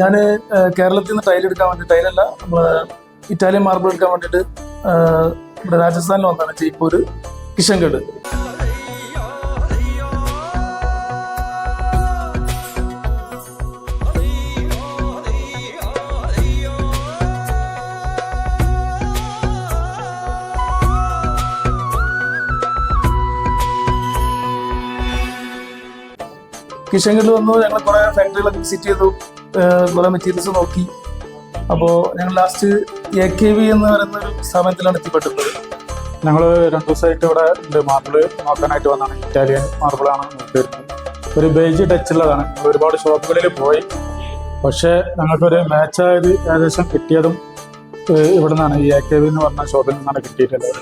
ഞാൻ കേരളത്തിൽ നിന്ന് ടൈലെടുക്കാൻ വേണ്ടി ടൈലല്ല നമ്മൾ ഇറ്റാലിയൻ മാർബിൾ എടുക്കാൻ വേണ്ടിയിട്ട് ഇവിടെ രാജസ്ഥാനിൽ വന്നതാണ് ജയ്പൂർ കിഷൻഗഡ്. കിഷൻഗഡിൽ വന്നു ഞങ്ങൾ കുറേ ഫാക്ടറികളൊക്കെ വിസിറ്റ് ചെയ്തു. കുറേ മെറ്റീരിയൽസ് നോക്കി. അപ്പോൾ ഞങ്ങൾ ലാസ്റ്റ് എ കെ വി എന്ന് പറയുന്ന ഒരു സ്ഥാപനത്തിലാണ് എത്തിപ്പെട്ടിട്ടുള്ളത്. ഞങ്ങൾ രണ്ട് ദിവസമായിട്ട് ഇവിടെ ഉണ്ട്. മാർബിൾ നോക്കാനായിട്ട് വന്നാണ് ഇറ്റാലിയൻ മാർബിളാണ് നോക്കിയിരുന്നത് ഒരു ബേജ് ടച്ച് ഉള്ളതാണ്. ഒരുപാട് ഷോപ്പുകളിൽ പോയി. പക്ഷേ ഞങ്ങൾക്കൊരു മാച്ചായത് ഏകദേശം കിട്ടിയതും ഇവിടെ നിന്നാണ് ഈ എ കെ വി എന്ന് പറഞ്ഞ ഷോപ്പിൽ നിന്നാണ് കിട്ടിയിട്ടുള്ളത്.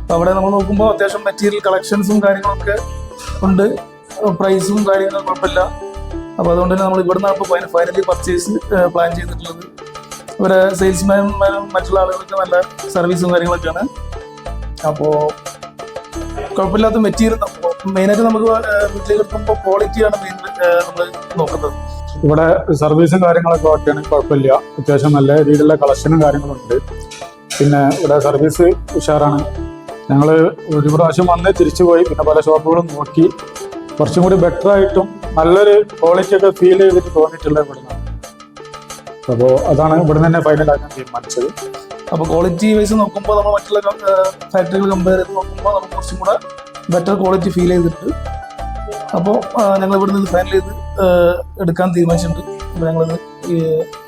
അപ്പോൾ അവിടെ നമ്മൾ നോക്കുമ്പോൾ അത്യാവശ്യം മെറ്റീരിയൽ കളക്ഷൻസും കാര്യങ്ങളൊക്കെ ഉണ്ട്. പ്രൈസും കാര്യങ്ങളും കുഴപ്പമില്ല. അപ്പോൾ അതുകൊണ്ട് തന്നെ നമ്മൾ ഇവിടെ നിന്നാണ് ഇപ്പോൾ ഫൈനലി പർച്ചേസ് പ്ലാൻ ചെയ്തിട്ടുള്ളത്. ഇവിടെ സെയിൽസ്മാൻമാരും മറ്റുള്ള ആളുകൾക്ക് നല്ല സർവീസും കാര്യങ്ങളൊക്കെയാണ്. അപ്പോൾ കുഴപ്പമില്ലാത്ത മെറ്റീരിയൽ മെയിനായിട്ട് നമുക്ക് വീട്ടിലേക്ക് എടുക്കുമ്പോൾ ക്വാളിറ്റിയാണ് മെയിൻ നമ്മൾ നോക്കുന്നത് ഇവിടെ സർവീസും കാര്യങ്ങളൊക്കെ ഓക്കെയാണ് കുഴപ്പമില്ല. അത്യാവശ്യം നല്ല രീതിയിലുള്ള കളക്ഷനും കാര്യങ്ങളുണ്ട്. പിന്നെ ഇവിടെ സർവീസ് ഉഷാറാണ്. ഞങ്ങൾ ഒരു പ്രാവശ്യം വന്ന് തിരിച്ചു പോയി പിന്നെ പല ഷോപ്പുകളും നോക്കി. കുറച്ചും കൂടി ബെറ്റർ ആയിട്ടും നല്ലൊരു ക്വാളിറ്റി ഒക്കെ ഫീൽ ചെയ്തിട്ട് തോന്നിയിട്ടുള്ളത് ഇവിടുന്ന് അപ്പോൾ അതാണ് ഇവിടെ തന്നെ ഫൈനലാക്കാൻ തീരുമാനിച്ചത്. അപ്പോൾ ക്വാളിറ്റി വൈസ് നോക്കുമ്പോൾ നമ്മൾ മറ്റുള്ള ഫാക്ടറികൾ കമ്പയർ ചെയ്ത് നോക്കുമ്പോൾ നമുക്ക് കുറച്ചും കൂടെ ബെറ്റർ ക്വാളിറ്റി ഫീൽ ചെയ്തിട്ടുണ്ട്. അപ്പോൾ ഞങ്ങൾ ഇവിടെ നിന്ന് ഫൈനൽ ചെയ്ത് എടുക്കാൻ തീരുമാനിച്ചിട്ടുണ്ട്. അപ്പോൾ ഞങ്ങളിത്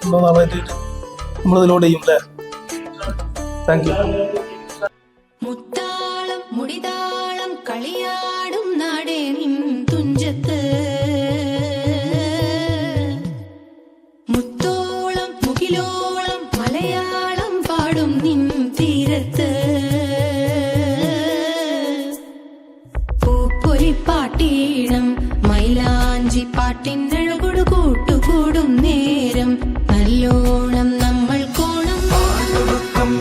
രണ്ടോ നാളായിട്ട് നമ്മളിത് ലോഡ് ചെയ്യും അല്ലേ താങ്ക് യു മുത്താളം മുടിതാളം കളിയാടും